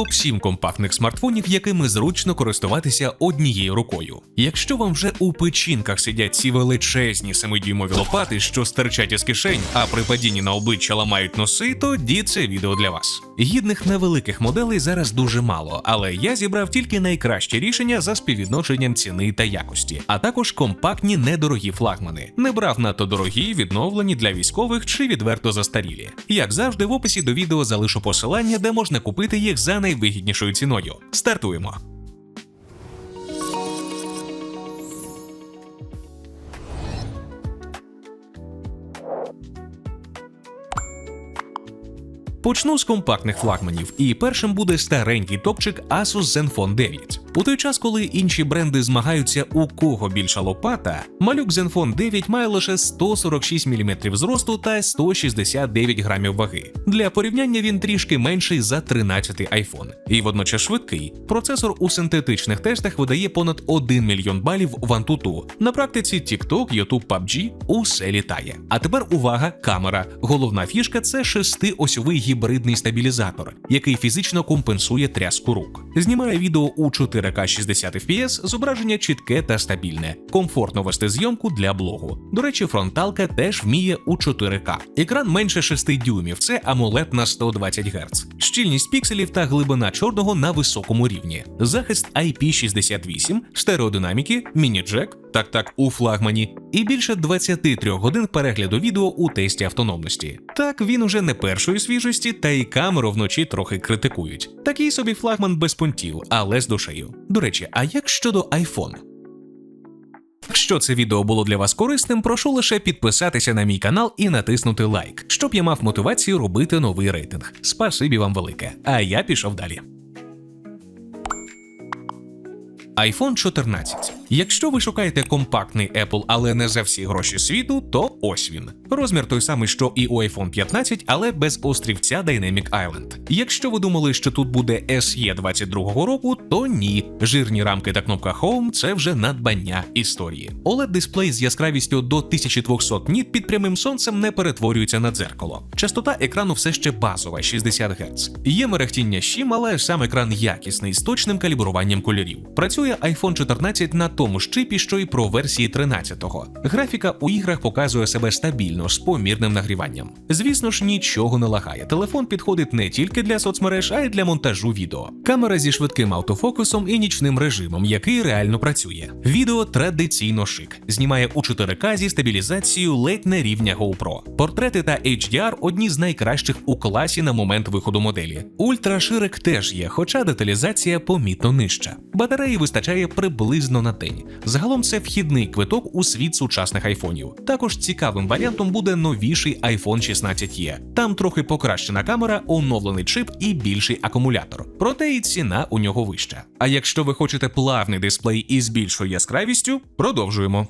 топ 7 компактних смартфонів, якими зручно користуватися однією рукою. Якщо вам вже у печінках сидять ці величезні семидюймові лопати, що стирчать із кишень, а при падінні на обличчя ламають носи, тоді це відео для вас. Гідних невеликих моделей зараз дуже мало, але я зібрав тільки найкращі рішення за співвідношенням ціни та якості, а також компактні недорогі флагмани. Не брав надто дорогі, відновлені для військових чи відверто застарілі. Як завжди, в описі до відео залишу посилання, де можна купити їх за найвигіднішою ціною. Стартуємо. Почну з компактних флагманів, і першим буде старенький топчик Asus Zenfone 9. У той час, коли інші бренди змагаються, у кого більша лопата, малюк Zenfone 9 має лише 146 мм зросту та 169 грамів ваги. Для порівняння він трішки менший за 13 iPhone. І водночас швидкий. Процесор у синтетичних тестах видає понад 1 мільйон балів в Antutu. На практиці TikTok, YouTube, PUBG усе літає. А тепер увага, камера. Головна фішка це шестиосьовий гібридний стабілізатор, який фізично компенсує тряску рук. Знімає відео у 4К 60 FPS, зображення чітке та стабільне, комфортно вести зйомку для блогу. До речі, фронталка теж вміє у 4К. Екран менше 6 дюймів, це AMOLED на 120 Гц. Щільність пікселів та глибина чорного на високому рівні. Захист IP68, стереодинаміки, міні-джек, так так у флагмані, і більше 23 годин перегляду відео у тесті автономності. Так він уже не першої свіжості, та й камеру вночі трохи критикують. Такий собі флагман без понтів, але з душею. До речі, а як щодо iPhone? Якщо це відео було для вас корисним, прошу лише підписатися на мій канал і натиснути лайк, щоб я мав мотивацію робити новий рейтинг. Спасибі вам велике. А я пішов далі. iPhone 14. Якщо ви шукаєте компактний Apple, але не за всі гроші світу, то ось він. Розмір той самий, що і у iPhone 15, але без острівця Dynamic Island. Якщо ви думали, що тут буде SE 22-го року, то ні. Жирні рамки та кнопка Home це вже надбання історії. oled дисплей з яскравістю до 1200 ніт під прямим сонцем не перетворюється на дзеркало. Частота екрану все ще базова 60 Гц. Є мерехтіння щім, але сам екран якісний з точним калібруванням кольорів. Працює iPhone 14 на тому ж чипі, що й про версії 13-го. Графіка у іграх показує себе стабільно з помірним нагріванням. Звісно ж, нічого не лагає. Телефон підходить не тільки для соцмереж, а й для монтажу відео. Камера зі швидким автофокусом і нічним режимом, який реально працює. Відео традиційно шик, знімає у 4К зі стабілізацією ледь не рівня GoPro. Портрети та HDR одні з найкращих у класі на момент виходу моделі. Ультраширик теж є, хоча деталізація помітно нижча. Батареї вистачає приблизно на день. Загалом це вхідний квиток у світ сучасних айфонів. Також цікавим варіантом буде новіший iPhone 16e. Там трохи покращена камера, оновлений чип і більший акумулятор. Проте і ціна у нього вища. А якщо ви хочете плавний дисплей із більшою яскравістю, продовжуємо.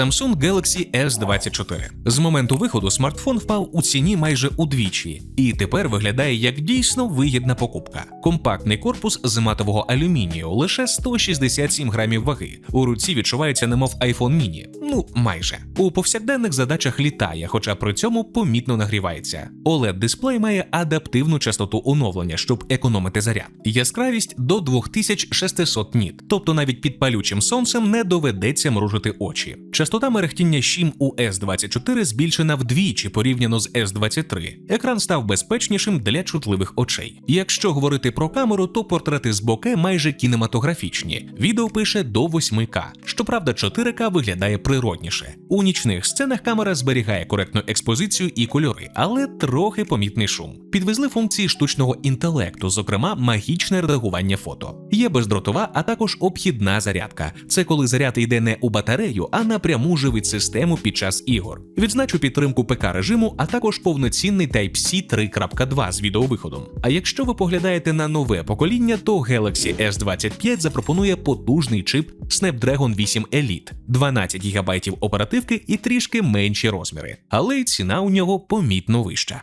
Samsung Galaxy S24. З моменту виходу смартфон впав у ціні майже удвічі, і тепер виглядає як дійсно вигідна покупка. Компактний корпус з матового алюмінію, лише 167 грамів ваги. У руці відчувається, немов iPhone mini. Ну, майже. У повсякденних задачах літає, хоча при цьому помітно нагрівається. oled дисплей має адаптивну частоту оновлення, щоб економити заряд. Яскравість до 2600 ніт, тобто навіть під палючим сонцем не доведеться мружити очі. Частота мерехтіння щім у S24 збільшена вдвічі порівняно з S23. Екран став безпечнішим для чутливих очей. Якщо говорити про камеру, то портрети з боке майже кінематографічні. Відео пише до 8К. Щоправда, 4К виглядає природніше. У нічних сценах камера зберігає коректну експозицію і кольори, але трохи помітний шум. Підвезли функції штучного інтелекту, зокрема магічне редагування фото. Є бездротова, а також обхідна зарядка. Це коли заряд йде не у батарею, а напряму живить систему під час ігор. Відзначу підтримку ПК режиму, а також повноцінний Type-C 3.2 з відеовиходом. А якщо ви поглядаєте на нове покоління, то Galaxy S25 запропонує потужний чип Snapdragon 8 Elite, 12 ГБ оперативки і трішки менші розміри, але ціна у нього помітно вища.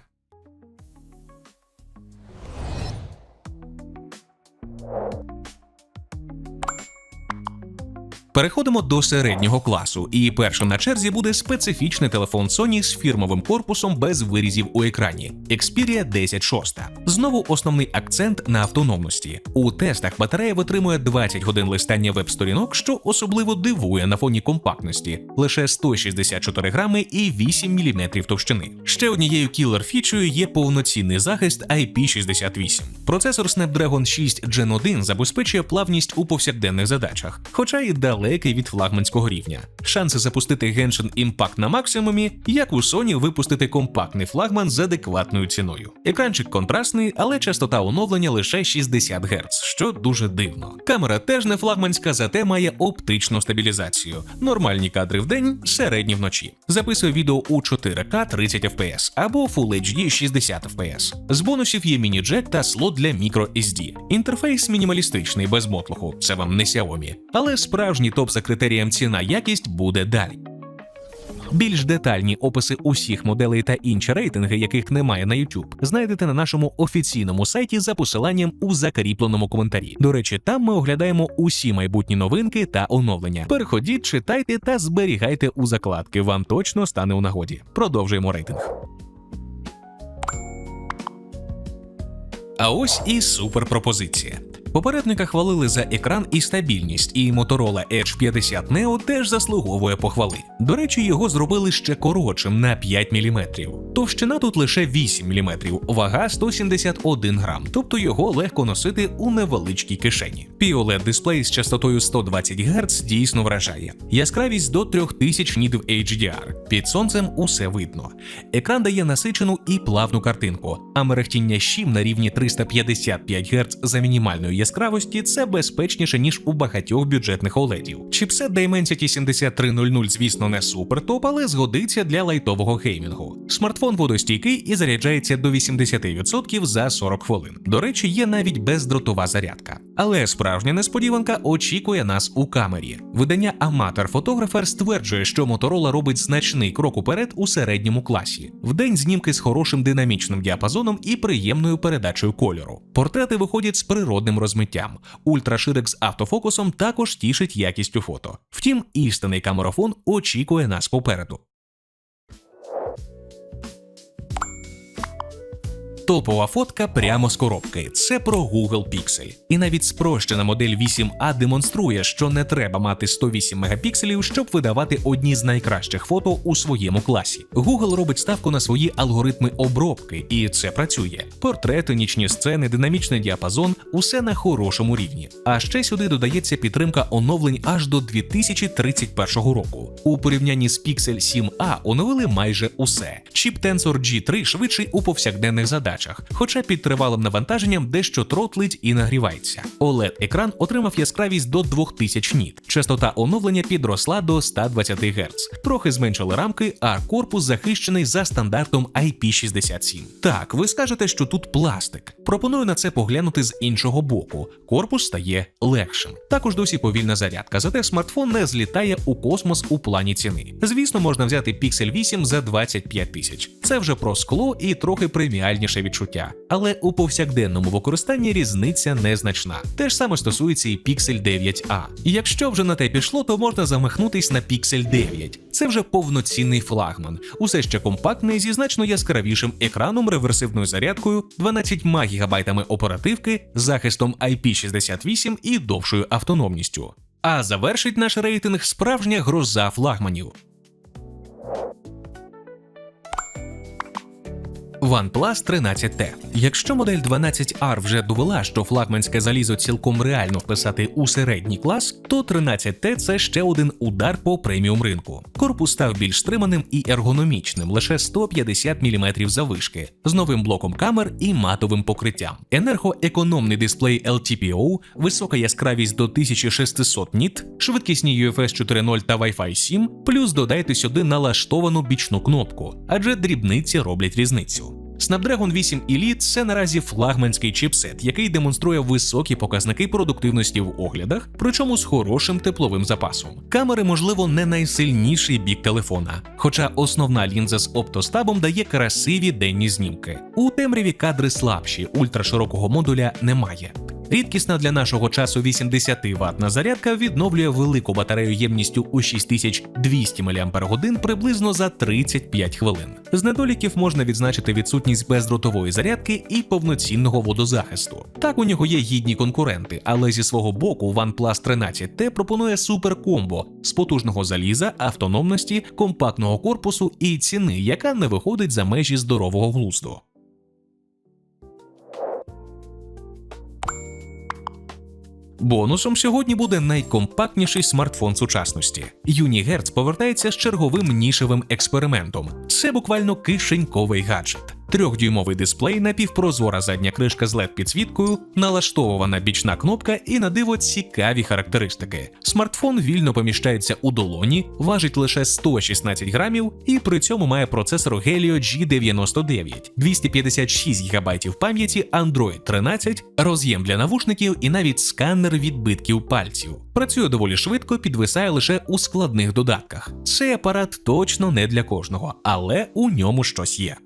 Переходимо до середнього класу, і першим на черзі буде специфічний телефон Sony з фірмовим корпусом без вирізів у екрані Xperia 10 6. Знову основний акцент на автономності. У тестах батарея витримує 20 годин листання веб-сторінок, що особливо дивує на фоні компактності лише 164 грами і 8 мм товщини. Ще однією кілер фічею є повноцінний захист IP68. Процесор Snapdragon 6 Gen 1 забезпечує плавність у повсякденних задачах, хоча і далекий від флагманського рівня. Шанси запустити Genshin Impact на максимумі, як у Sony випустити компактний флагман з адекватною ціною. Екранчик контрастний, але частота оновлення лише 60 Гц, що дуже дивно. Камера теж не флагманська, зате має оптичну стабілізацію. Нормальні кадри в день, середні вночі. Записує відео у 4К 30 FPS або Full HD 60 FPS. З бонусів є міні-джек та слот для microSD. Інтерфейс мінімалістичний, без мотлуху, це вам не Xiaomi. Але справжній топ за критерієм ціна якість буде далі. Більш детальні описи усіх моделей та інші рейтинги, яких немає на YouTube, знайдете на нашому офіційному сайті за посиланням у закріпленому коментарі. До речі, там ми оглядаємо усі майбутні новинки та оновлення. Переходіть, читайте та зберігайте у закладки. Вам точно стане у нагоді. Продовжуємо рейтинг. А ось і суперпропозиція. Попередника хвалили за екран і стабільність, і Motorola Edge 50 Neo теж заслуговує похвали. До речі, його зробили ще коротшим на 5 мм. Товщина тут лише 8 мм, вага 171 грам, тобто його легко носити у невеличкій кишені. POLED дисплей з частотою 120 Гц дійсно вражає. Яскравість до 3000 нітів HDR. Під сонцем усе видно. Екран дає насичену і плавну картинку, а мерехтіння щім на рівні 355 Гц за мінімальної яскравості це безпечніше ніж у багатьох бюджетних OLED. Чіпсет Dimensity 7300, звісно, не супер топ, але згодиться для лайтового геймінгу. Смартфон водостійкий і заряджається до 80% за 40 хвилин. До речі, є навіть бездротова зарядка. Але справжня несподіванка очікує нас у камері. Видання Amateur Photographer стверджує, що Motorola робить значний крок уперед у середньому класі. Вдень знімки з хорошим динамічним діапазоном і приємною передачею кольору. Портрети виходять з природним розмиттям. Ультраширик з автофокусом також тішить якістю фото. Втім, істинний камерафон очікує нас попереду. Топова фотка прямо з коробки. Це про Google Pixel. І навіть спрощена модель 8A демонструє, що не треба мати 108 мегапікселів, щоб видавати одні з найкращих фото у своєму класі. Google робить ставку на свої алгоритми обробки, і це працює. Портрети, нічні сцени, динамічний діапазон усе на хорошому рівні. А ще сюди додається підтримка оновлень аж до 2031 року. У порівнянні з Pixel 7a оновили майже усе. Чіп Tensor G3 швидший у повсякденних задачах, хоча під тривалим навантаженням дещо тротлить і нагрівається. oled екран отримав яскравість до 2000 ніт. Частота оновлення підросла до 120 Гц. Трохи зменшили рамки, а корпус захищений за стандартом IP67. Так, ви скажете, що тут пластик. Пропоную на це поглянути з іншого боку. Корпус стає легшим. Також досі повільна зарядка, зате смартфон не злітає у космос у плані ціни. Звісно, можна взяти Pixel 8 за 25 тисяч. Це вже про скло і трохи преміальніше відчуття. Але у повсякденному використанні різниця незначна. Те ж саме стосується і Pixel 9a. І якщо вже на те пішло, то можна замахнутись на Pixel 9. Це вже повноцінний флагман, усе ще компактний зі значно яскравішим екраном, реверсивною зарядкою, 12 гігабайтами оперативки, захистом IP68 і довшою автономністю. А завершить наш рейтинг справжня гроза флагманів. OnePlus 13T. Якщо модель 12R вже довела, що флагманське залізо цілком реально вписати у середній клас, то 13T це ще один удар по преміум ринку. Корпус став більш стриманим і ергономічним, лише 150 мм заввишки, з новим блоком камер і матовим покриттям. Енергоекономний дисплей LTPO, висока яскравість до 1600 ніт, швидкісні UFS 4.0 та Wi-Fi 7, плюс додайте сюди налаштовану бічну кнопку, адже дрібниці роблять різницю. Snapdragon 8 Elite – це наразі флагманський чіпсет, який демонструє високі показники продуктивності в оглядах, причому з хорошим тепловим запасом. Камери, можливо, не найсильніший бік телефона, хоча основна лінза з оптостабом дає красиві денні знімки. У темряві кадри слабші, ультраширокого модуля немає. Рідкісна для нашого часу 80 ватна зарядка відновлює велику батарею ємністю у 6200 мАч приблизно за 35 хвилин. З недоліків можна відзначити відсутність бездротової зарядки і повноцінного водозахисту. Так у нього є гідні конкуренти, але зі свого боку OnePlus 13T пропонує суперкомбо з потужного заліза, автономності, компактного корпусу і ціни, яка не виходить за межі здорового глузду. Бонусом сьогодні буде найкомпактніший смартфон сучасності. Юнігерц повертається з черговим нішевим експериментом. Це буквально кишеньковий гаджет. Трьохдюймовий дисплей, напівпрозора задня кришка з led підсвіткою, налаштовувана бічна кнопка і на диво цікаві характеристики. Смартфон вільно поміщається у долоні, важить лише 116 грамів і при цьому має процесор Helio G99, 256 ГБ пам'яті, Android 13, роз'єм для навушників і навіть сканер відбитків пальців. Працює доволі швидко, підвисає лише у складних додатках. Цей апарат точно не для кожного, але у ньому щось є.